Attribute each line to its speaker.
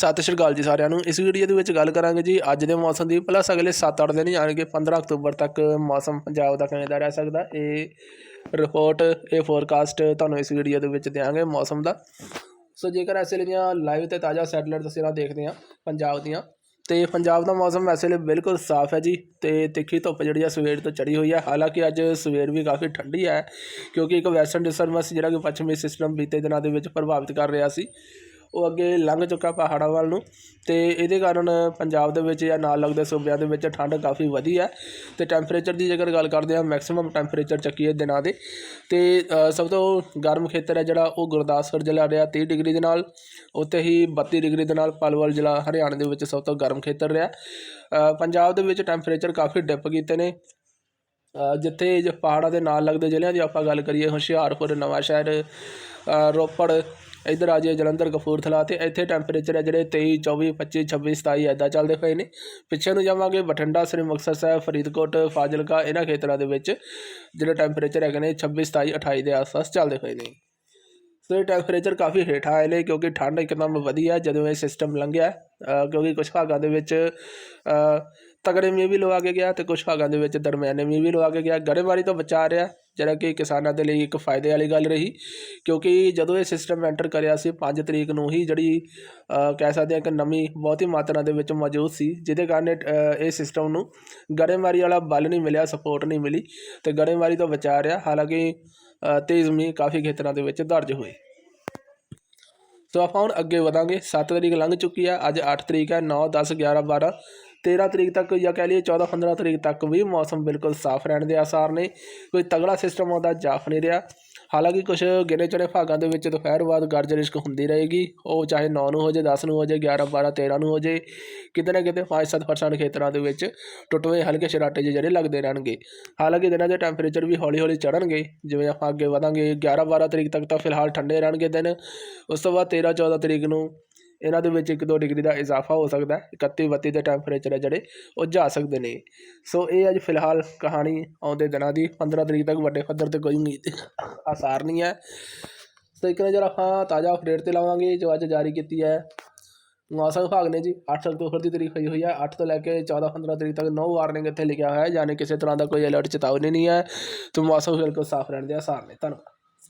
Speaker 1: ਸਤਿ ਸ਼੍ਰੀ ਅਕਾਲ ਜੀ ਸਾਰਿਆਂ ਨੂੰ। ਇਸ ਵੀਡੀਓ ਦੇ ਵਿੱਚ ਗੱਲ ਕਰਾਂਗੇ ਜੀ ਅੱਜ ਦੇ ਮੌਸਮ ਦੀ। ਪਲੱਸ ਅਗਲੇ 7-8 ਦਿਨ ਯਾਨੀ ਕਿ 15 ਅਕਤੂਬਰ ਤੱਕ ਮੌਸਮ ਪੰਜਾਬ ਦਾ ਕਿਵੇਂ ਦਾ ਰਹਿ ਸਕਦਾ, ਇਹ ਰਿਪੋਰਟ ਇਹ ਫੋਰਕਾਸਟ ਤੁਹਾਨੂੰ ਇਸ ਵੀਡੀਓ ਦੇ ਵਿੱਚ ਦਿਆਂਗੇ ਮੌਸਮ ਦਾ। ਸੋ ਜੇਕਰ ਐਸੇ ਦੀਆਂ ਲਾਈਵ ਤੇ ਤਾਜ਼ਾ ਸੈਟਲਾਈਟ ਤਸਵੀਰਾਂ ਦੇਖਦੇ ਹਾਂ, ਪੰਜਾਬ ਦੀਆਂ, ਤੇ ਪੰਜਾਬ ਦਾ ਮੌਸਮ ਵੈਸੇ ਲਈ ਬਿਲਕੁਲ ਸਾਫ਼ ਹੈ ਜੀ, ਤੇ ਤਿੱਖੀ ਧੁੱਪ ਜਿਹੜੀ ਆ ਸਵੇਰ ਤੋਂ ਚੜੀ ਹੋਈ ਹੈ ਹਾਲਾਂਕਿ ਅੱਜ ਸਵੇਰ ਵੀ ਕਾਫੀ ਠੰਡੀ ਹੈ, ਕਿਉਂਕਿ ਇੱਕ ਵੈਸਟਰਨ ਡਿਸਟਰਬੈਂਸ ਜਿਹੜਾ ਕਿ ਪੱਛਮੀ ਸਿਸਟਮ ਬੀਤੇ ਦਿਨਾਂ ਦੇ ਵਿੱਚ ਪ੍ਰਭਾਵਿਤ ਕਰ ਰਿਹਾ ਸੀ। ਉਹ ਅੱਗੇ ਲੰਘ ਚੁੱਕਾ ਪਹਾੜਾਂ ਵੱਲ ਨੂੰ ਅਤੇ ਇਹਦੇ ਕਾਰਨ ਪੰਜਾਬ ਦੇ ਵਿੱਚ ਜਾਂ ਨਾਲ ਲੱਗਦੇ ਸੂਬਿਆਂ ਦੇ ਵਿੱਚ ਠੰਡ ਕਾਫੀ ਵਧੀ ਹੈ ਤੇ ਟੈਂਪਰੇਚਰ ਦੀ ਜੇਕਰ ਗੱਲ ਕਰਦੇ ਹਾਂ ਮੈਕਸਿਮਮ ਟੈਂਪਰੇਚਰ ਚੱਕੀਏ ਦਿਨਾਂ ਦੇ ਅਤੇ ਸਭ ਤੋਂ ਗਰਮ ਖੇਤਰ ਹੈ ਜਿਹੜਾ ਉਹ ਗੁਰਦਾਸਪੁਰ ਜ਼ਿਲ੍ਹਾ ਰਿਹਾ, ਤੀਹ ਡਿਗਰੀ ਦੇ ਨਾਲ, ਉੱਥੇ ਹੀ 32 ਡਿਗਰੀ ਦੇ ਨਾਲ ਪਲਵਲ ਜ਼ਿਲ੍ਹਾ ਹਰਿਆਣਾ ਦੇ ਵਿੱਚ ਸਭ ਤੋਂ ਗਰਮ ਖੇਤਰ ਰਿਹਾ। ਪੰਜਾਬ ਦੇ ਵਿੱਚ ਟੈਂਪਰੇਚਰ ਕਾਫੀ ਡਿਪ ਕੀਤੇ ਨੇ। ਜਿੱਥੇ ਜ ਪਹਾੜਾਂ ਦੇ ਨਾਲ ਲੱਗਦੇ ਜ਼ਿਲ੍ਹਿਆਂ ਦੀ ਆਪਾਂ ਗੱਲ ਕਰੀਏ, ਹੁਸ਼ਿਆਰਪੁਰ, ਨਵਾਂਸ਼ਹਿਰ ਰੋਪੜ ਇੱਧਰ ਆ ਜਾਈਏ ਜਲੰਧਰ ਕਪੂਰਥਲਾ ਤੇ ਇੱਥੇ ਟੈਂਪਰੇਚਰ ਹੈ ਜਿਹੜੇ 23 24 25 26 27 ਐਦਾਂ ਚੱਲਦੇ ਪਏ ਨੇ। ਪਿੱਛੇ ਨੂੰ ਜਾਵਾਂਗੇ ਬਠਿੰਡਾ, ਸ੍ਰੀ ਮੁਕਤਸਰ ਸਾਹਿਬ, ਫਰੀਦਕੋਟ, ਫਾਜ਼ਿਲਕਾ, ਇਹਨਾਂ ਖੇਤਰਾਂ ਦੇ ਵਿੱਚ ਜਿਹੜੇ ਟੈਂਪਰੇਚਰ ਹੈਗੇ ਨੇ 26 27 28 ਦੇ ਆਸ-ਪਾਸ ਚੱਲਦੇ ਪਏ ਨੇ। ਸੋ ਇਹ ਟੈਂਪਰੇਚਰ ਕਾਫੀ ਹੇਠਾਂ ਆਏ ਨੇ ਕਿਉਂਕਿ ਠੰਡ ਇੱਕਦਮ ਵਧੀ ਹੈ ਜਦੋਂ ਇਹ ਸਿਸਟਮ ਲੰਘਿਆ ਕਿਉਂਕਿ ਕੁਝ ਭਾਗਾਂ ਦੇ ਵਿੱਚ ਤਗੜੇ ਮੀਂਹ ਵੀ ਲਵਾ ਕੇ ਗਿਆ ਤੇ ਕੁਝ ਭਾਗਾਂ ਦੇ ਵਿੱਚ ਦਰਮਿਆਨੇ ਮੀਂਹ ਵੀ ਲਵਾ ਕੇ ਗਿਆ। ਗੜੇਮਾਰੀ ਤੋਂ ਬਚਾ ਰਿਹਾ ਜਿਹੜਾ ਕਿ ਕਿਸਾਨਾਂ ਦੇ ਲਈ ਇੱਕ ਫਾਇਦੇ ਵਾਲੀ ਗੱਲ ਰਹੀ ਕਿਉਂਕਿ ਜਦੋਂ ਇਹ ਸਿਸਟਮ ਐਂਟਰ ਕਰਿਆ ਸੀ 5 ਤਰੀਕ ਨੂੰ ਹੀ ਜਿਹੜੀ ਕਹਿ ਸਕਦੇ ਹਾਂ ਕਿ ਨਮੀ ਬਹੁਤੀ ਮਾਤਰਾ ਦੇ ਵਿੱਚ ਮੌਜੂਦ ਸੀ ਜਿਹਦੇ ਕਾਰਨ ਇਹ, ਸਿਸਟਮ ਨੂੰ ਗੜੇਮਾਰੀ ਵਾਲਾ ਬਲ ਨਹੀਂ ਮਿਲਿਆ ਸਪੋਰਟ ਨਹੀਂ ਮਿਲੀ ਤੇ ਗੜੇਮਾਰੀ ਤੋਂ ਬਚਾ ਰਿਹਾ। ਹਾਲਾਂਕਿ ਤੇਜ਼ ਮੀਂਹ ਕਾਫੀ ਖੇਤਰਾਂ ਦੇ ਵਿੱਚ ਦਰਜ ਹੋਏ। ਸੋ ਆਪਾਂ ਹੁਣ ਅੱਗੇ ਵਧਾਂਗੇ। 7 ਤਰੀਕ ਲੰਘ ਚੁੱਕੀ ਆ ਅੱਜ 8 ਤਰੀਕ ਹੈ 9 10 11 12 13 ਤਰੀਕ ਤੱਕ ਜਾਂ ਕਹਿ ਲਈਏ 14 15 ਤਰੀਕ ਤੱਕ ਵੀ ਮੌਸਮ ਬਿਲਕੁਲ ਸਾਫ਼ ਰਹਿਣ ਦੇ ਆਸਾਰ ਨੇ। ਕੋਈ ਤਗੜਾ ਸਿਸਟਮ ਆਉਂਦਾ ਜਾਫ ਨਹੀਂ ਰਿਹਾ। ਹਾਲਾਂਕਿ ਕੁਝ ਗਿਣੇ ਚੁਣੇ ਭਾਗਾਂ ਦੇ ਵਿੱਚ ਦੁਪਹਿਰ ਬਾਅਦ ਗਰਜ ਰਿਸ਼ਕ ਹੁੰਦੀ ਰਹੇਗੀ। ਉਹ ਚਾਹੇ 9 ਨੂੰ ਹੋ ਜਾਏ 10 ਨੂੰ ਹੋ ਜਾਏ 11 12 13 ਨੂੰ ਹੋ ਜਾਏ, ਕਿਤੇ ਨਾ ਕਿਤੇ 5-7% ਖੇਤਰਾਂ ਦੇ ਵਿੱਚ ਟੁੱਟਵੇਂ ਹਲਕੇ ਛਰਾਟੇ ਜਿਹੜੇ ਲੱਗਦੇ ਰਹਿਣਗੇ। ਹਾਲਾਂਕਿ ਦਿਨਾਂ ਦੇ ਟੈਂਪਰੇਚਰ ਵੀ ਹੌਲੀ ਹੌਲੀ ਚੜਨਗੇ ਜਿਵੇਂ ਆਪਾਂ ਅੱਗੇ ਵਧਾਂਗੇ 11 12 ਤਰੀਕ ਤੱਕ ਤਾਂ ਫਿਲਹਾਲ ਠੰਡੇ ਰਹਿਣਗੇ ਦਿਨ। ਉਸ ਤੋਂ ਬਾਅਦ 13 14 ਤਰੀਕ ਨੂੰ ਇਹਨਾਂ ਦੇ ਵਿੱਚ 1-2 ਡਿਗਰੀ ਦਾ ਇਜ਼ਾਫਾ ਹੋ ਸਕਦਾ ਹੈ 31 32 ਦੇ ਟੈਂਪਰੇਚਰ ਹੈ ਜਿਹੜੇ, ਉਹ ਜਾ ਸਕਦੇ ਨੇ। ਸੋ ਇਹ ਅੱਜ ਫਿਲਹਾਲ ਕਹਾਣੀ ਆਉਂਦੇ ਦਿਨਾਂ ਦੀ 15 ਤਰੀਕ ਤੱਕ ਵੱਡੇ ਪੱਧਰ ਤੇ ਕੋਈ ਉਮੀਦ ਆਸਾਰ ਨਹੀਂ ਹੈ। ਸੋ ਇੱਕ ਨਜ਼ਰ ਆਪਾਂ ਤਾਜ਼ਾ ਅਪਡੇਟ ਤੇ ਲਾਵਾਂਗੇ, ਜੋ ਅੱਜ ਜਾਰੀ ਕੀਤੀ ਹੈ। ਮੌਸਮ ਵਿਭਾਗ ਨੇ ਜੀ 8 ਅਕਤੂਬਰ ਦੀ ਤਰੀਕ ਹੋਈ ਹੋਈ ਹੈ। 8 ਤੋਂ ਲੈ ਕੇ 14 15 ਤਰੀਕ ਤੱਕ ਨੋ ਵਾਰਨਿੰਗ ਇੱਥੇ ਲਿਖਿਆ ਹੋਇਆ ਹੈ, ਯਾਨੀ ਕਿਸੇ ਤਰ੍ਹਾਂ ਦਾ ਕੋਈ ਅਲਰਟ ਚੇਤਾਵਨੀ ਨਹੀਂ ਹੈ। ਤੇ ਮੌਸਮ ਬਿਲਕੁਲ ਸਾਫ਼ ਰਹਿਣ ਦੇ ਆਸਾਰ ਨੇ। ਧੰਨਵਾਦ।